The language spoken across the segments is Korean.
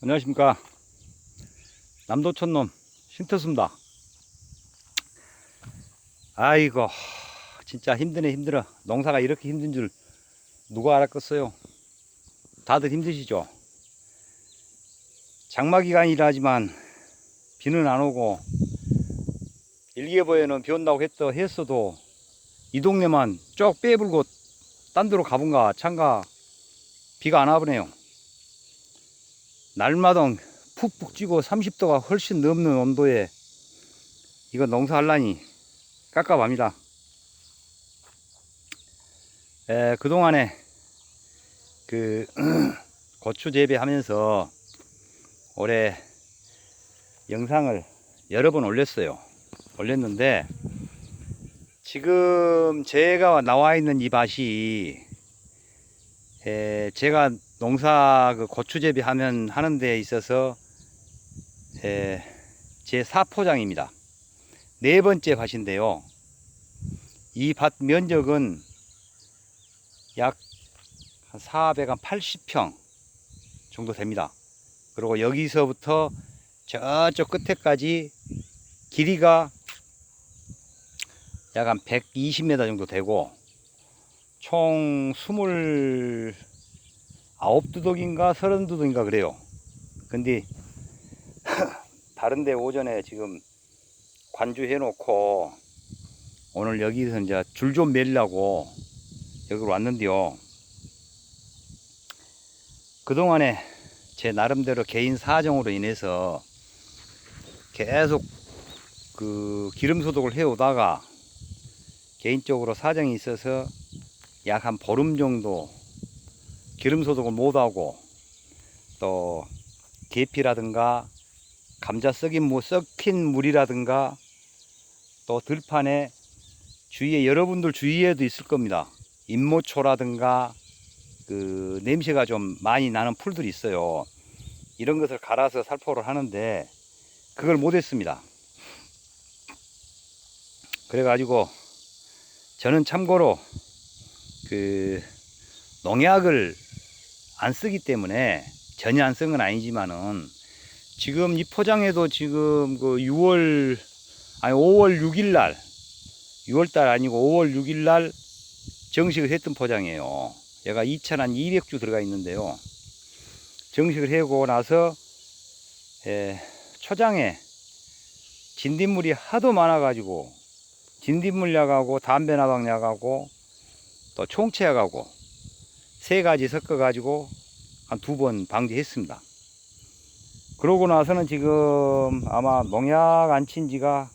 안녕하십니까. 남도촌놈 신터수입니다. 아이고 진짜 힘드네 힘들어. 농사가 이렇게 힘든 줄 누가 알았겠어요? 다들 힘드시죠? 장마 기간이라 하지만 비는 안 오고 일기예보에는 비 온다고 했더, 했어도 이 동네만 쭉 빼불고 딴 데로 가본가 참가 비가 안 와보네요 날마다 푹푹 찌고 30도가 훨씬 넘는 온도에 이거 농사할라니 깝깝합니다. 에, 그동안에 그 고추 재배하면서 올해 영상을 여러 번 올렸어요. 올렸는데 지금 제가 나와 있는 이 밭이 에, 제가 농사 그 고추 재배 하면 하는 데 있어서 에, 제 4포장입니다. 네 번째 밭인데요. 이 밭 면적은 약 한 480평 정도 됩니다. 그리고 여기서부터 저쪽 끝에까지 길이가 약 한 120m 정도 되고 총 20, 아홉 두둑인가 서른 두둑인가 그래요. 근데 다른데 오전에 지금 관주해 놓고 오늘 여기서 이제 줄 좀 매려고 여기로 왔는데요. 그동안에 제 나름대로 개인 사정으로 인해서 계속 그 기름 소독을 해 오다가 개인적으로 사정이 있어서 약 한 보름 정도 기름 소독을 못하고 또 계피라든가 감자 썩인 무 썩힌 물이라든가 또 들판에 주위에 여러분들 주위에도 있을 겁니다. 인모초라든가 그 냄새가 좀 많이 나는 풀들이 있어요. 이런 것을 갈아서 살포를 하는데 그걸 못했습니다. 그래가지고 저는 참고로 그 농약을 안 쓰기 때문에 전혀 안 쓴 건 아니지만은 지금 이 포장에도 지금 그 6월 아니 5월 6일 날 6월 달 아니고 5월 6일 날 정식을 했던 포장이에요. 얘가 2천 한 200주 들어가 있는데요. 정식을 해고 나서 에, 초장에 진딧물이 하도 많아가지고 진딧물 약하고 담배 나방 약하고 또 총체약하고 세 가지 섞어가지고 한 두 번 방지했습니다. 그러고 나서는 지금 아마 농약 안 친 지가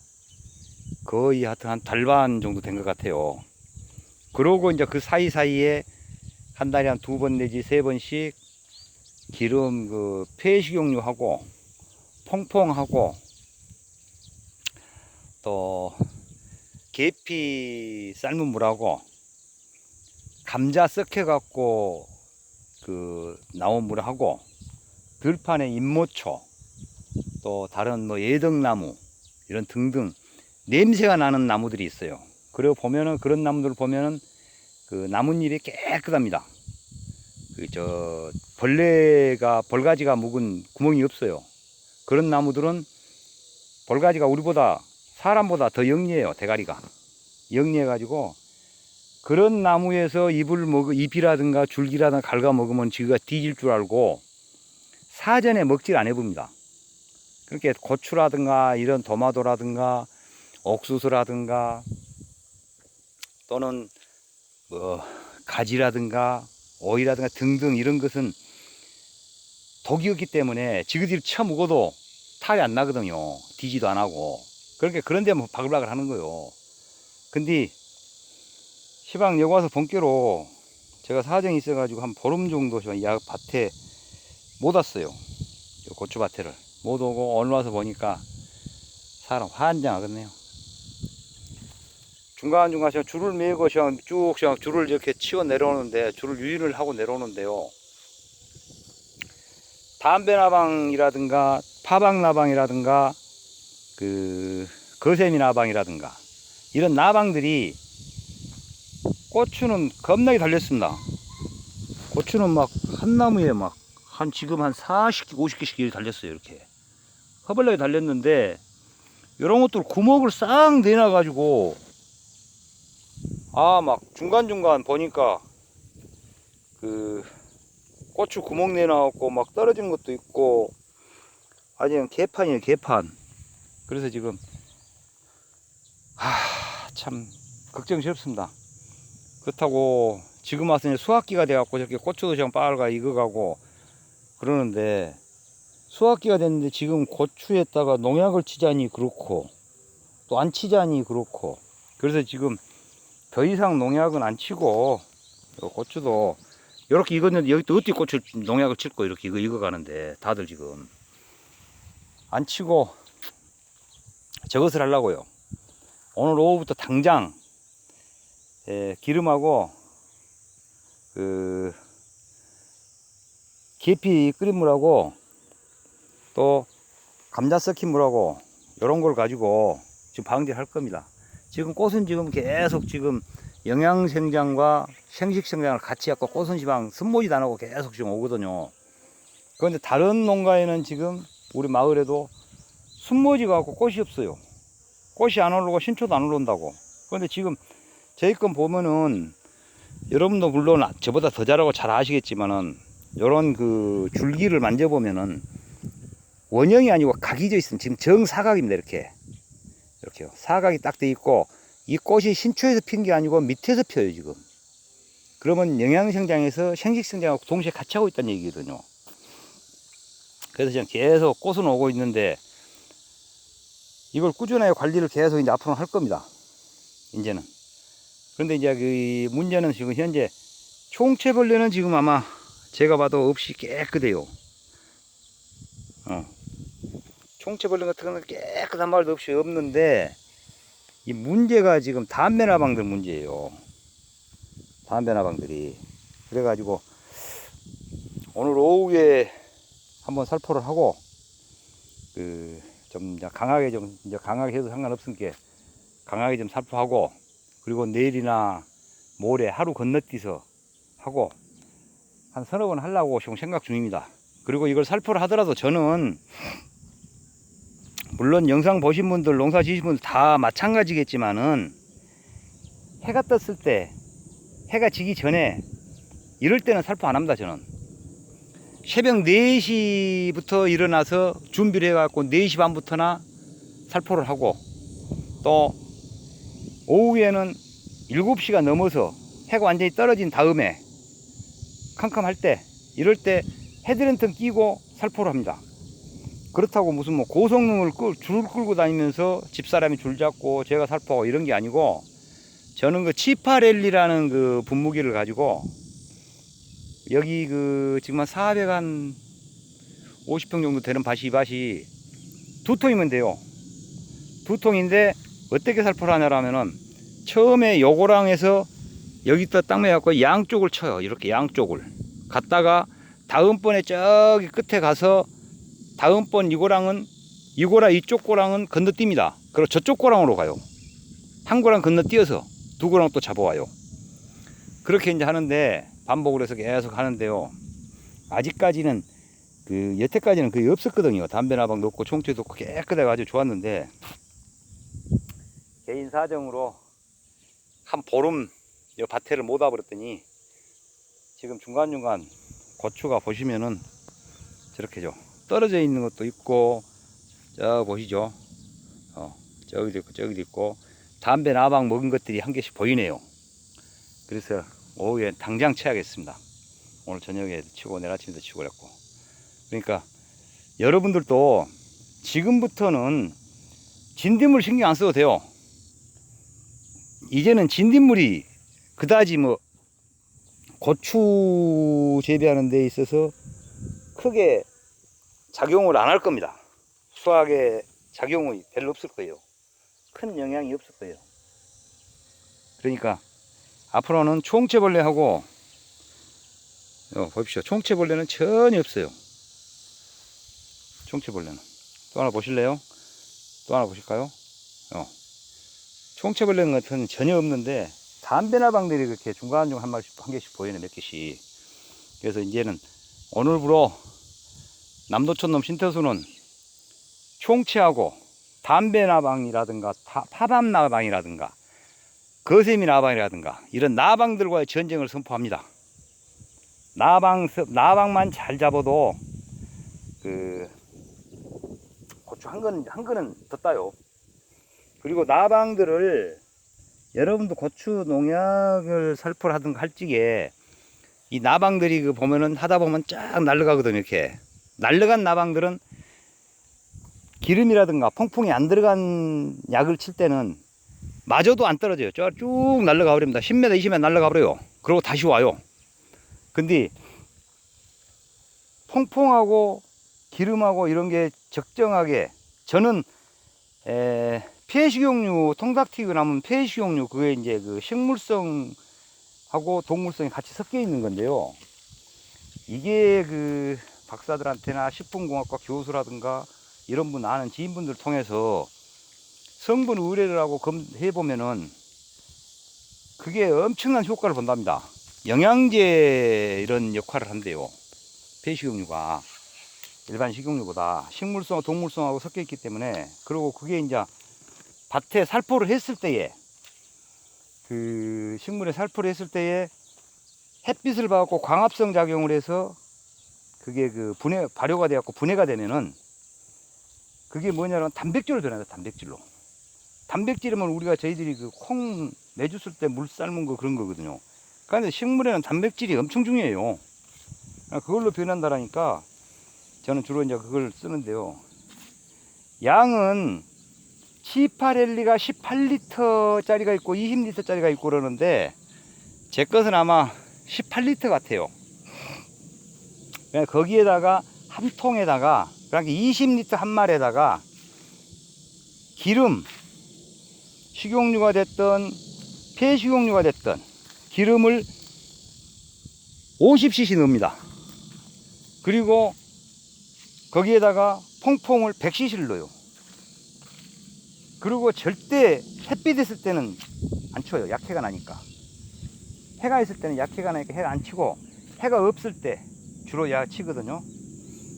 거의 하여튼 한달반 정도 된 것 같아요. 그러고 이제 그 사이사이에 한 달에 한 두 번 내지 세 번씩 기름 그 폐식용유하고 퐁퐁하고 또 계피 삶은 물하고 감자 썩혀갖고 그 나온 물하고 들판에 인모초 또 다른 뭐 예덕나무 이런 등등 냄새가 나는 나무들이 있어요. 그리고 보면은 그런 나무들 보면은 그 나뭇잎이 깨끗합니다. 그 저 벌레가 벌가지가 묵은 구멍이 없어요. 그런 나무들은 벌가지가 우리보다 사람보다 더 영리해요 대가리가 영리해 가지고 그런 나무에서 잎을 먹 잎이라든가 줄기라든가 갉아 먹으면 지가 뒤질 줄 알고 사전에 먹질 안 해봅니다. 그렇게 고추라든가 이런 도마도라든가 옥수수라든가 또는 뭐 가지라든가 오이라든가 등등 이런 것은 독이 없기 때문에 지그들이 쳐먹어도 탈이 안 나거든요. 뒤지도 안 하고. 그렇게 그런 데만 바글바글 하는 거요. 근데 시방 여기 와서 본께로 제가 사정이 있어가지고 한 보름 정도 야 밭에 못 왔어요. 요 고추 밭에를 못 오고 오늘 와서 보니까 사람 환장하겠네요. 중간 중간 제가 줄을 매고 그냥 쭉 줄을 이렇게 치워 내려오는데 줄을 유인을 하고 내려오는데요. 담배나방이라든가 파방나방이라든가 그 거세미 나방이라든가 이런 나방들이 고추는 겁나게 달렸습니다. 고추는 막 한 나무에 막 한 지금 한 40개, 50개씩 이렇게 달렸어요. 이렇게. 허벌나게 달렸는데 이런 것들 구멍을 싹 내놔 가지고 아 막 중간중간 보니까 그 고추 구멍 내놔갖고 막 떨어진 것도 있고 아주 그냥 개판이에요 개판 그래서 지금 하 참 걱정스럽습니다 그렇다고 지금 와서 이제 수확기가 돼갖고 저렇게 고추도 지금 빨가 익어가고 그러는데 수확기가 됐는데 지금 고추에다가 농약을 치자니 그렇고 또 안 치자니 그렇고 그래서 지금 더 이상 농약은 안 치고 요 고추도 이렇게 익었는데 여기 또 어떻게 고추 농약을 칠거 이렇게 이거 익어가는데 다들 지금 안 치고 저것을 하려고요. 오늘 오후부터 당장 예, 기름하고 그 계피 끓인 물하고 또 감자 섞인 물하고 이런 걸 가지고 지금 방제할 겁니다. 지금 꽃은 지금 계속 지금 영양 생장과 생식 생장을 같이 갖고 꽃은 지방 순모지 안 하고 계속 지금 오거든요. 그런데 다른 농가에는 지금 우리 마을에도 순모지가 갖고 꽃이 없어요. 꽃이 안 올라오고 신초도 안 올라온다고. 그런데 지금 저희 건 보면은 여러분도 물론 저보다 더 잘하고 잘 아시겠지만은 요런 그 줄기를 만져보면은 원형이 아니고 각이 져 있으면 지금 정사각입니다. 이렇게. 이렇게요. 사각이 딱 돼 있고 이 꽃이 신초에서 핀 게 아니고 밑에서 펴요, 지금. 그러면 영양생장에서 생식생장하고 동시에 같이 하고 있다는 얘기거든요. 그래서 지금 계속 꽃은 오고 있는데 이걸 꾸준하게 관리를 계속 이제 앞으로 할 겁니다. 이제는. 그런데 이제 그 문제는 지금 현재 총체벌레는 지금 아마 제가 봐도 없이 깨끗해요. 어. 총체벌레 같은 거는 깨끗한 말도 없이 없는데 이 문제가 지금 담배나방들 문제예요. 담배나방들이. 그래가지고 오늘 오후에 한번 살포를 하고 그 좀 강하게 좀 이제 강하게 해도 상관없으니까 강하게 좀 살포하고 그리고 내일이나 모레 하루 건너뛰서 하고 한 서너 번 하려고 지금 생각 중입니다. 그리고 이걸 살포를 하더라도 저는 물론 영상 보신 분들 농사 지신 분들 다 마찬가지겠지만은 해가 떴을 때 해가 지기 전에 이럴 때는 살포 안 합니다 저는 새벽 4시부터 일어나서 준비를 해갖고 4시 반부터나 살포를 하고 또 오후에는 7시가 넘어서 해가 완전히 떨어진 다음에 캄캄할 때 이럴 때 헤드랜턴 끼고 살포를 합니다. 그렇다고 무슨 뭐 고성능을 끌, 줄 끌고 다니면서 집사람이 줄 잡고 제가 살포하고 이런 게 아니고 저는 그 치파렐리라는 그 분무기를 가지고 여기 그 지금 한 400한 50평 정도 되는 밭이 이 밭이 두 통이면 돼요. 두 통인데 어떻게 살포를 하냐라면은 처음에 요거랑 해서 여기다 땅 매 갖고 양쪽을 쳐요. 이렇게 양쪽을. 갔다가 다음번에 저기 끝에 가서 다음번 이고랑은 이고라 이쪽 고랑은 건너뜁니다. 그리고 저쪽 고랑으로 가요. 한 고랑 건너뛰어서 두 고랑 또 잡아와요. 그렇게 이제 하는데 반복을 해서 계속 하는데요. 아직까지는 그 여태까지는 거의 없었거든요. 담배나방 넣고 총채 넣고 아주 좋았는데 개인 사정으로 한 보름 이 밭에를 못 와버렸더니 지금 중간중간 고추가 보시면은 저렇게죠. 떨어져 있는 것도 있고 저 보시죠. 어, 저기도 있고 저기도 있고 담배 나방 먹은 것들이 한 개씩 보이네요. 그래서 오후에 당장 쳐야겠습니다. 오늘 저녁에 치고 내일 아침에도 치고 그랬고 그러니까 여러분들도 지금부터는 진딧물 신경 안 써도 돼요. 이제는 진딧물이 그다지 뭐 고추 재배하는 데 있어서 크게 작용을 안 할 겁니다. 수학에 작용이 별로 없을 거예요. 큰 영향이 없을 거예요. 그러니까 앞으로는 총체벌레하고 어, 보십시오. 총체벌레는 전혀 없어요. 총체벌레는 또 하나 보실래요? 또 하나 보실까요? 어. 총체벌레 같은 전혀 없는데 담배나방들이 그렇게 중간중간 한 마리씩 한 개씩 보이네 몇 개씩. 그래서 이제는 오늘부로 남도촌놈 신태수는 총치하고 담배 나방이라든가 타- 파밤 나방이라든가 거세미 나방이라든가 이런 나방들과의 전쟁을 선포합니다. 나방 나방만 잘 잡아도 그 고추 한건한 건은 더 따요. 그리고 나방들을 여러분도 고추 농약을 살포를 하든가 할 적에 이 나방들이 그 보면은 하다 보면 쫙 날아가거든요 이렇게. 날아간 나방들은 기름이라든가 퐁퐁이 안 들어간 약을 칠 때는 마저도 안 떨어져요. 쭉, 쭉 날아가 버립니다. 10m 20m 날아가 버려요. 그리고 다시 와요. 근데 퐁퐁하고 기름하고 이런 게 적정하게 저는 에, 폐식용류 통닭튀고 나면 폐식용류 그게 이제 그 식물성 하고 동물성이 같이 섞여 있는 건데요. 이게 그 박사들한테나 식품공학과 교수라든가 이런 분 아는 지인분들 통해서 성분 의뢰를 하고 검해 보면은 그게 엄청난 효과를 본답니다. 영양제 이런 역할을 한대요. 폐식용류가 일반 식용유보다 식물성, 동물성하고 섞여 있기 때문에 그리고 그게 이제 밭에 살포를 했을 때에 그 식물에 살포를 했을 때에 햇빛을 받고 광합성 작용을 해서 그게 그 분해 발효가 되었고 분해가 되면은 그게 뭐냐면 단백질로 변한다 단백질로. 단백질이면 우리가 저희들이 그 콩 매주 쓸 때 물 삶은 거 그런 거거든요. 그런데 식물에는 단백질이 엄청 중요해요. 그걸로 변한다라니까 저는 주로 이제 그걸 쓰는데요. 양은 치파렐리가 18리터짜리가 있고 20리터짜리가 있고 그러는데 제 것은 아마 18리터 같아요. 그냥 거기에다가 한 통에다가 그러니까 20리터 한 말에다가 기름 식용유가 됐던 폐식용유가 됐던 기름을 50cc 넣습니다. 그리고 거기에다가 퐁퐁을 100cc를 넣어요. 그리고 절대 햇빛 있을 때는 안 쳐요. 약해가 나니까. 해가 있을 때는 약해가 나니까 해가 안 치고 해가 없을 때 주로 야 치거든요.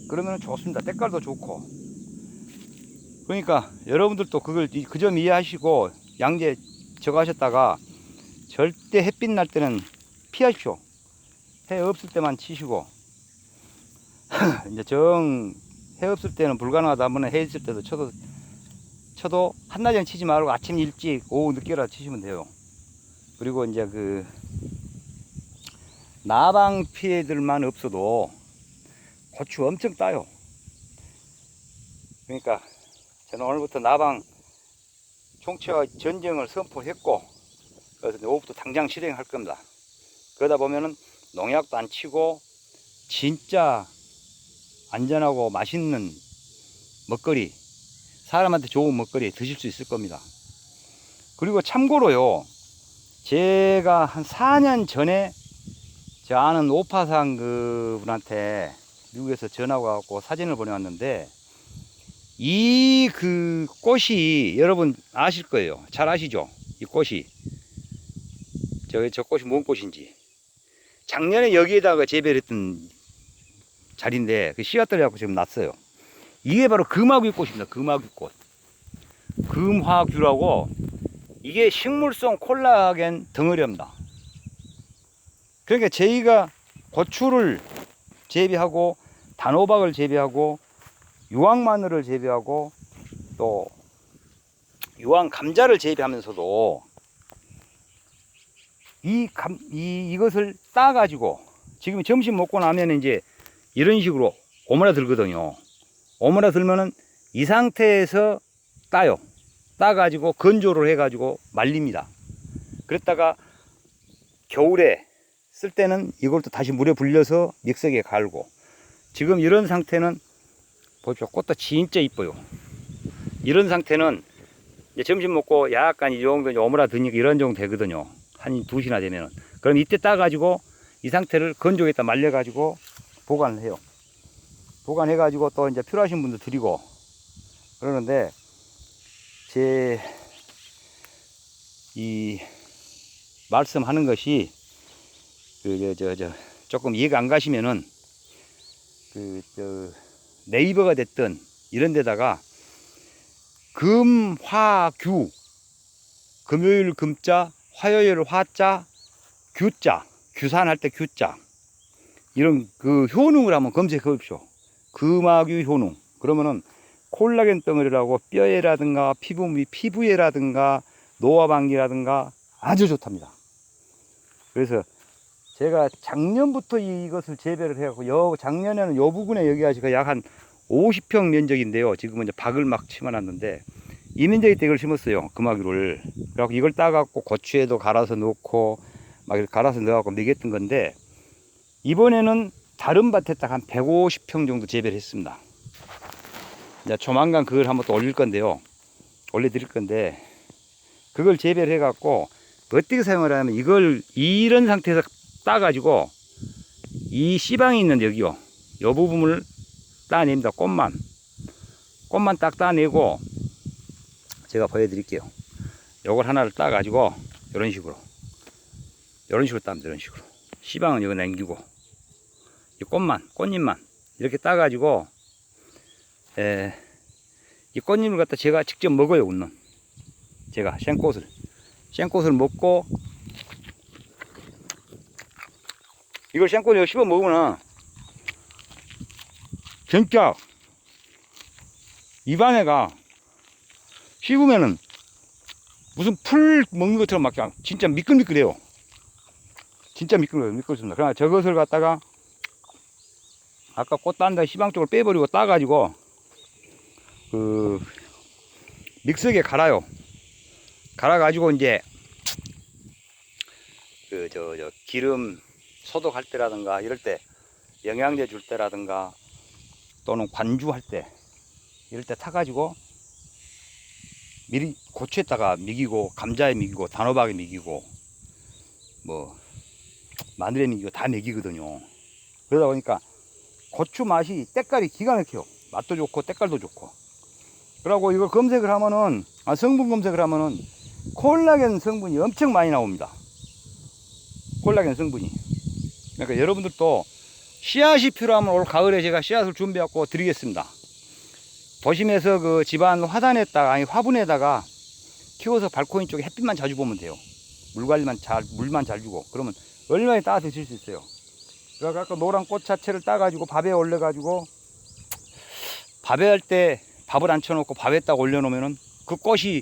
그러면 좋습니다. 때깔도 좋고. 그러니까 여러분들도 그걸 그 점 이해하시고 양재 저거 하셨다가 절대 햇빛 날 때는 피하십시오. 해 없을 때만 치시고 이제 정 해 없을 때는 불가능하다 하면 해 있을 때도 쳐도 쳐도 한낮에는 치지 말고 아침 일찍 오후 늦게라 치시면 돼요. 그리고 이제 그 나방 피해들만 없어도 고추 엄청 따요. 그러니까 저는 오늘부터 나방 총체와 전쟁을 선포했고 그래서 오후부터 당장 실행할 겁니다. 그러다 보면은 농약도 안 치고 진짜 안전하고 맛있는 먹거리 사람한테 좋은 먹거리 드실 수 있을 겁니다. 그리고 참고로요, 제가 한 4년 전에 저 아는 오파상 그 분한테 미국에서 전화가 와갖고 사진을 보내왔는데, 이 그 꽃이 여러분 아실 거예요. 잘 아시죠? 이 꽃이. 저, 저 꽃이 뭔 꽃인지. 작년에 여기에다가 재배를 했던 자리인데, 그 씨앗들이 갖고 지금 났어요. 이게 바로 금화귀 꽃입니다. 금화귀 꽃. 금화귀라고 이게 식물성 콜라겐 덩어리입니다. 그러니까 저희가 고추를 재배하고 단호박을 재배하고 유황 마늘을 재배하고 또 유황 감자를 재배하면서도 이 감, 이, 이것을 따 가지고 지금 점심 먹고 나면 이제 이런 식으로 오므라 들거든요. 오므라 들면은 이 상태에서 따요. 따가지고 건조를 해가지고 말립니다. 그랬다가 겨울에 쓸 때는 이걸 또 다시 물에 불려서 믹서기에 갈고 지금 이런 상태는 보십시오. 꽃도 진짜 이뻐요. 이런 상태는 점심 먹고 약간 이 정도 오므라 드니까 이런 정도 되거든요. 한 두시나 되면은. 그럼 이때 따가지고 이 상태를 건조에다 말려가지고 보관을 해요. 보관해가지고 또 이제 필요하신 분들 드리고 그러는데 제 이 말씀하는 것이 그저저 조금 이해가 안 가시면은 그, 저, 네이버가 됐든 이런 데다가 금, 화, 규. 금요일 금자, 화요일 화자, 규자. 규산할 때 규자. 이런 그 효능을 한번 검색해 보십시오. 금화규 효능. 그러면은 콜라겐 덩어리라고 뼈에라든가 피부, 피부에라든가 노화방기라든가 아주 좋답니다. 그래서 제가 작년부터 이것을 재배를 해갖고 여, 작년에는 요 부분에 여기가 지금 약한 50평 면적인데요. 지금은 이제 박을 막 심어놨는데 이 면적에 때 이걸 심었어요. 금화기를. 그래갖고 이걸 따갖고 고추에도 갈아서 넣고 막 이렇게 갈아서 넣어갖고 먹였던 건데 이번에는 다른 밭에 딱 한 150평 정도 재배를 했습니다. 이제 조만간 그걸 한번 또 올릴 건데요. 올려드릴 건데 그걸 재배를 해갖고 어떻게 사용을 하냐면 이걸 이런 상태에서 따가지고 이 씨방이 있는 여기요. 요 부분을 따냅니다. 꽃만. 꽃만 딱 따내고 제가 보여드릴게요. 요걸 하나를 따가지고 이런 식으로 이런 식으로 따면 이런 식으로 씨방은 여기 남기고 이 꽃만 꽃잎만 이렇게 따가지고 에, 이 꽃잎을 갖다 제가 직접 먹어요 웃는 제가 생꽃을 생꽃을 먹고 이걸 생꽃을 씹어 먹으면 진짜 입안에가 씹으면은 무슨 풀 먹는 것처럼 막 진짜 미끌미끌해요. 진짜 미끌해요. 미끌습니다. 그러나 저것을 갖다가 아까 꽃 딴다 시방 쪽을 빼버리고 따가지고 그 믹서기에 갈아요. 갈아가지고 이제 그 저 저 기름 소독할 때라든가 이럴 때 영양제 줄 때라든가 또는 관주할 때 이럴 때 타가지고 미리 고추에다가 미기고 감자에 미기고 단호박에 미기고 뭐 마늘에 미기고 다 미기거든요. 그러다 보니까 고추 맛이 때깔이 기가 막혀요. 맛도 좋고 때깔도 좋고. 그러고 이걸 검색을 하면은 아, 성분 검색을 하면은 콜라겐 성분이 엄청 많이 나옵니다. 콜라겐 성분이. 그러니까 여러분들도 씨앗이 필요하면 올 가을에 제가 씨앗을 준비하고 드리겠습니다. 도심에서 그 집안 화단에다가 아니 화분에다가 키워서 발코니 쪽에 햇빛만 자주 보면 돼요. 물 관리만 잘 물만 잘 주고 그러면 얼마나 따 드실 수 있어요. 그래서 아까 노란 꽃 자체를 따가지고 밥에 올려가지고 밥에 할 때 밥을 안 쳐놓고 밥에다가 올려놓으면은 그 꽃이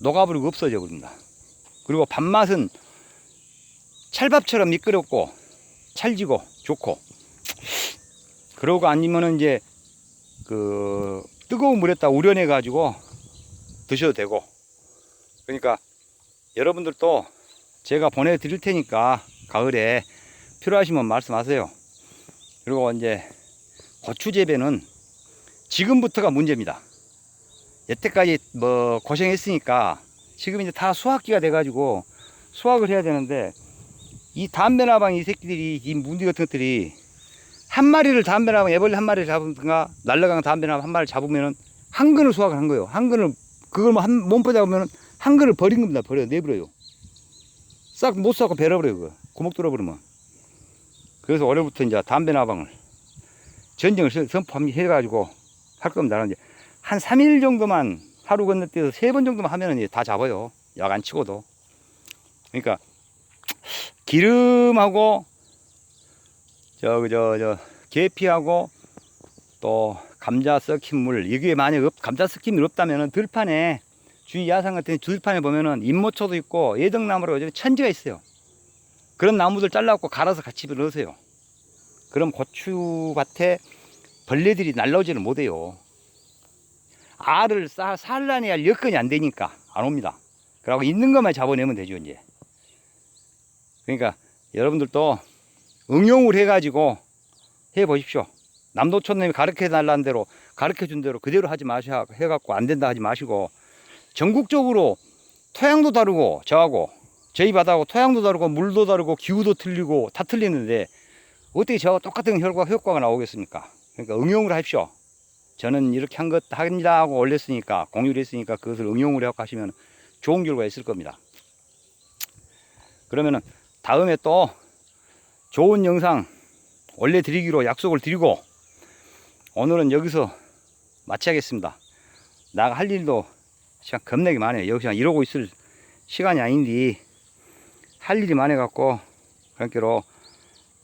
녹아버리고 없어져 버립니다. 그리고 밥맛은 찰밥처럼 미끄럽고 찰지고 좋고 그러고 아니면은 이제 그 뜨거운 물에다 우려내 가지고 드셔도 되고 그러니까 여러분들도 제가 보내드릴 테니까 가을에 필요하시면 말씀하세요. 그리고 이제 고추 재배는 지금부터가 문제입니다. 여태까지 뭐 고생했으니까 지금 이제 다 수확기가 돼가지고 수확을 해야 되는데 이 담배나방 이 새끼들이 이 문디 같은 것들이 한 마리를 담배나방 애벌레 한 마리를 잡든가 날라간 담배나방 한 마리를 잡으면은 한 근을 수확을 한 거예요. 한 근을 그걸 뭐 한 몸포 잡으면은 한 근을 버린 겁니다. 버려 내버려요. 싹못 쏘고 베려버려요. 그거. 구멍 뚫어버리면. 그래서 올해부터 이제 담배 나방을 전쟁을 선- 선포해가지고 할 겁니다. 이제 한 3일 정도만 하루 건너뛰어서 세번 정도만 하면은 이제 다 잡아요. 약 안 치고도. 그러니까 기름하고 저기 저저 계피하고 또 감자 썩힌 물 이게 만약 없, 감자 썩힌 물 없다면은 들판에 주위 야산 같은 들판에 보면은 잎모초도 있고 예덕나무로 천지가 있어요. 그런 나무들 잘라갖고 갈아서 같이 넣으세요. 그럼 고추밭에 벌레들이 날라오지를 못해요. 알을 싸, 살라니 할 여건이 안 되니까 안 옵니다. 그러고 있는 것만 잡아내면 되죠, 이제. 그러니까 여러분들도 응용을 해가지고 해 보십시오. 남도촌님이 가르쳐 달라는 대로 가르쳐 준 대로 그대로 하지 마셔 해갖고 안 된다 하지 마시고 전국적으로 토양도 다르고 저하고 저희 바다하고 토양도 다르고 물도 다르고 기후도 틀리고 다 틀리는데 어떻게 저하고 똑같은 결과 효과가 나오겠습니까? 그러니까 응용을 하십시오. 저는 이렇게 한 것 합니다 하고 올렸으니까 공유를 했으니까 그것을 응용을 해갖고 하시면 좋은 결과가 있을 겁니다. 그러면은 다음에 또 좋은 영상 올려드리기로 약속을 드리고 오늘은 여기서 마치겠습니다. 나가 할 일도 시간 겁나게 많아요. 여기 그냥 이러고 있을 시간이 아닌데 할 일이 많아갖고 그러니까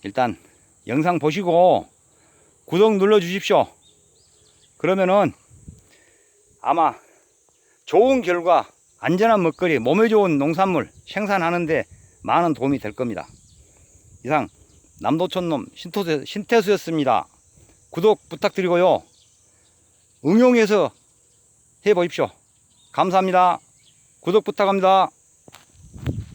일단 영상 보시고 구독 눌러 주십시오. 그러면은 아마 좋은 결과 안전한 먹거리 몸에 좋은 농산물 생산하는데 많은 도움이 될 겁니다. 이상 남도촌놈 신토수, 신태수였습니다. 구독 부탁드리고요. 응용해서 해보십시오. 감사합니다. 구독 부탁합니다.